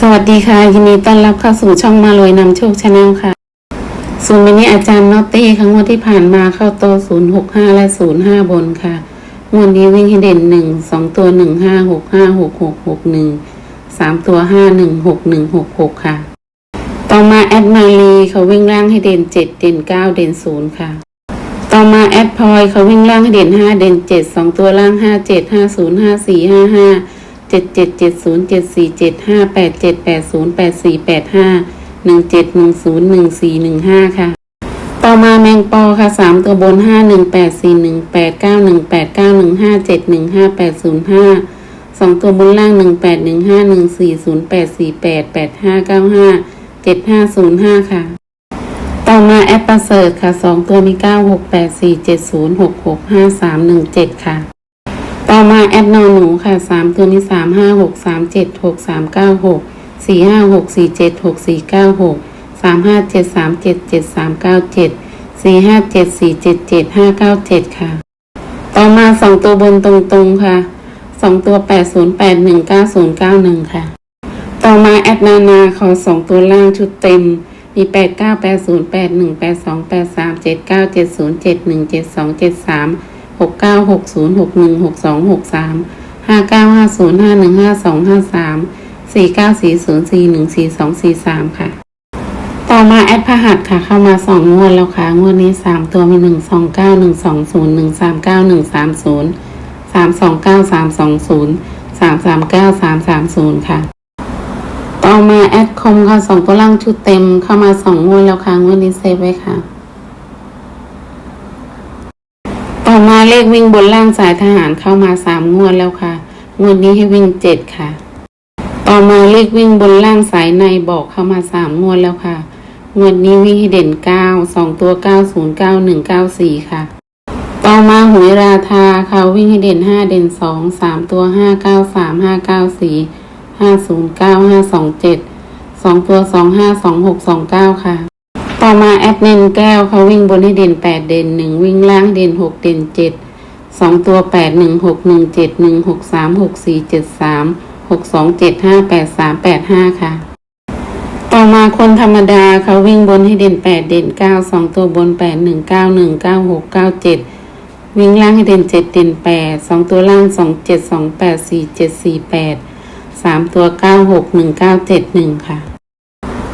สวัสดีค่ะ ยินดีต้อนรับเข้าสู่ช่องมารวยนำโชคชาแนลค่ะส่วนวันนี้อาจารย์นอตตี้ค่ะงวันที่ผ่านมาเข้าโต065 และ 05 บนค่ะงวดนี้วิ่งให้เด่น 1 2 ตัว 1565 6661 3 ตัว 516166 ค่ะ ต่อมาแอดมาลีเขาวิ่งล่างให้เด่น 7 เด่น 9 เด่น 0 ค่ะ ต่อมาแอดพลอยเขาวิ่งล่างให้เด่น 5 เด่น 7 2 ตัวล่าง 57 50 54 55 เจ็ดเจ็ดเจ็ดศูนย์เจ็ดสี่เจ็ดห้าแปดเจ็ดแปดศูนย์แปดสี่แปดห้าหนึ่งเจ็ดหนึ่งศูนย์หนึ่งสี่หนึ่งห้าค่ะ ต่อมาแมงปอค่ะสามตัวบนห้าหนึ่งแปดสี่หนึ่งแปดเก้าหนึ่งแปดเก้าหนึ่งห้าเจ็ดหนึ่งห้าแปดศูนย์ห้าสองตัวบนล่างหนึ่งแปดหนึ่งห้าหนึ่งสี่ศูนย์แปดสี่แปดแปดห้าเก้าห้าเจ็ดห้าศูนย์ห้าค่ะ ต่อมาแอปประเสริฐค่ะสองตัวมีเก้าหกแปดสี่เจ็ดศูนย์หกหกห้าสามหนึ่งเจ็ดค่ะ ต่อมาแอปนอนหนูค่ะสามตัวมีสามห้าหกสามเจ็ดหกสามเก้าหกสี่ห้าหกสี่เจ็ดหกสี่เก้าหกสามห้าเจ็ดสามเจ็ดเจ็ดสามเก้าเจ็ดสี่ห้าเจ็ดสี่เจ็ดเจ็ดห้าเก้าเจ็ดค่ะ ต่อมาสองตัวบนตรงๆค่ะสองตัวแปดศูนย์แปดหนึ่งเก้าศูนย์เก้าหนึ่งค่ะ ต่อมาแอดนานาขอสองตัวล่างชุดเต็มมีแปดเก้าแปดศูนย์แปดหนึ่งแปดสองแปดสามเจ็ดเก้าเจ็ดศูนย์เจ็ดหนึ่งเจ็ดสองเจ็ดสาม หกเก้าหกศูนย์หกหนึ่งหกสองหกสามห้าเก้าห้าศูนย์ห้าหนึ่งห้าสองห้าสามสี่เก้าสี่ศูนย์สี่หนึ่งสี่สองสี่สามค่ะ ต่อมาแอดพหัสค่ะเข้ามาสองงวดแล้วค่ะ งวดนี้สามตัวมีหนึ่งสองเก้าหนึ่งสองศูนย์หนึ่งสามเก้าหนึ่งสามศูนย์สามสองเก้าสามสองศูนย์สามสามเก้าสามสามศูนย์ค่ะ ต่อมาแอดคมค่ะสองตัวล่างชุดเต็มเข้ามาสองงวดแล้วค่ะงวดนี้เซฟไว้ค่ะ ต่อมา เลขวิ่งบนล่างสายทหารเข้ามาสามงวดแล้วค่ะ งวดนี้ให้วิ่งเจ็ดค่ะ ต่อมาเลขวิ่งบนล่างสายในบอกเข้ามาสามงวดแล้วค่ะ งวดนี้วิ่งให้เด่นเก้าสองตัวเก้าศูนย์เก้าหนึ่งเก้าสี่ค่ะ ต่อมาหวยราคาค่ะวิ่งให้เด่นห้าเด่นสองสามตัวห้าเก้าสามห้าเก้าสี่ห้าศูนย์เก้าห้าสองเจ็ดสองตัวสองห้าสองหกสองเก้าค่ะ ต่อมาแอดเนนแก้วเขาวิ่งบนให้เด่นแปดเด่นหนึ่งวิ่งล่างเด่นหกเด่นเจ็ดสองตัวแปดหนึ่งหกหนึ่งเจ็ดหนึ่งหกสามหกสี่เจ็ดสามหกสองเจ็ดห้าแปดสามแปดห้าค่ะ ต่อมาคนธรรมดาเขาวิ่งบนให้เด่นแปดเด่นเก้าสองตัวบนแปดหนึ่งเก้าหนึ่งเก้าหกเก้าเจ็ดวิ่งล่างให้เด่นเจ็ดเด่นแปดสองตัวล่างสองเจ็ดสองแปดสี่เจ็ดสี่แปดสามตัวเก้าหกหนึ่งเก้าเจ็ดหนึ่งค่ะ